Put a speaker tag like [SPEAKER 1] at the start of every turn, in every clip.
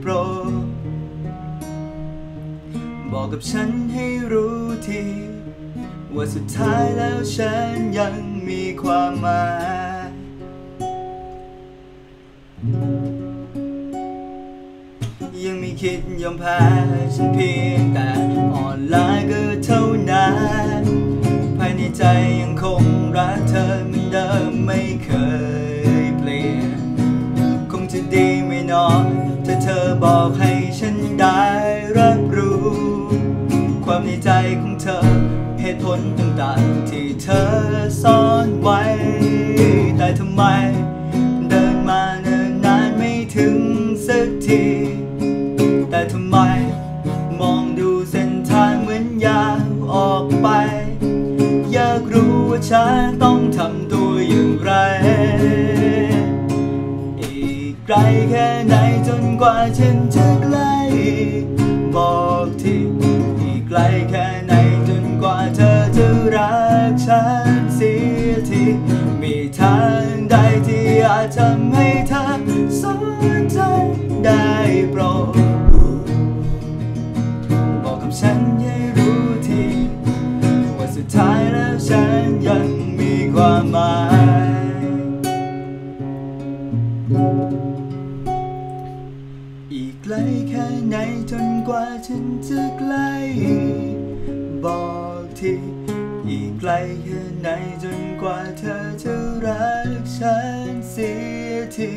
[SPEAKER 1] โปรดบอกกับฉันให้รู้ที ว่าสุดท้ายแล้วฉันยังมีความหมายยังไม่คิดยอมแพ้ฉันเพียงแต่อ่อนล้าก็เท่านั้น ภายในใจยังคงรักเธอเหมือนเดิมไม่เคย ตุผลต่างๆที่เธอซ่อนไว้ แต่ทำไม เดินมาเนิ่นนานไม่ถึงสักที แต่ทำไม มองดูเส้นทางเหมือนยาวออกไป อยากรู้ว่าฉันต้องทำตัวอย่างไร อีกไกลแค่ไหนจนกว่าฉันจะใกล้ บอกทีอีกไกลแค่ ทำให้เธอสนใจได้โปรดบอกกับฉันให้รู้ทีว่าสุดท้ายแล้วฉันยังมีความหมาย อีกไกลแค่ไหนจนกว่าฉันจะใกล้ ที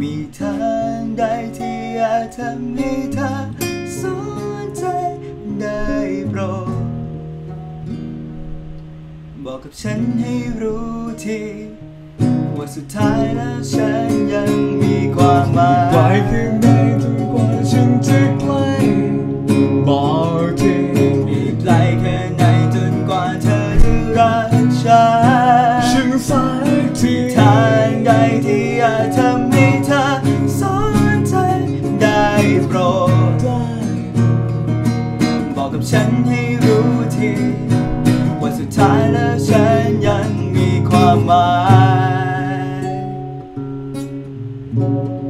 [SPEAKER 1] มีทางใดที่อาจทำให้เธอสนใจได้โปรดบอกกับฉันให้รู้ทีว่าสุดท้ายแล้วฉันยังมีความหมาย
[SPEAKER 2] ไกลแค่ไหนจนกว่าฉันจะใกล้บอกที
[SPEAKER 1] อีกไกลแค่ไหนจนกว่าเธอจะรักฉัน thank you.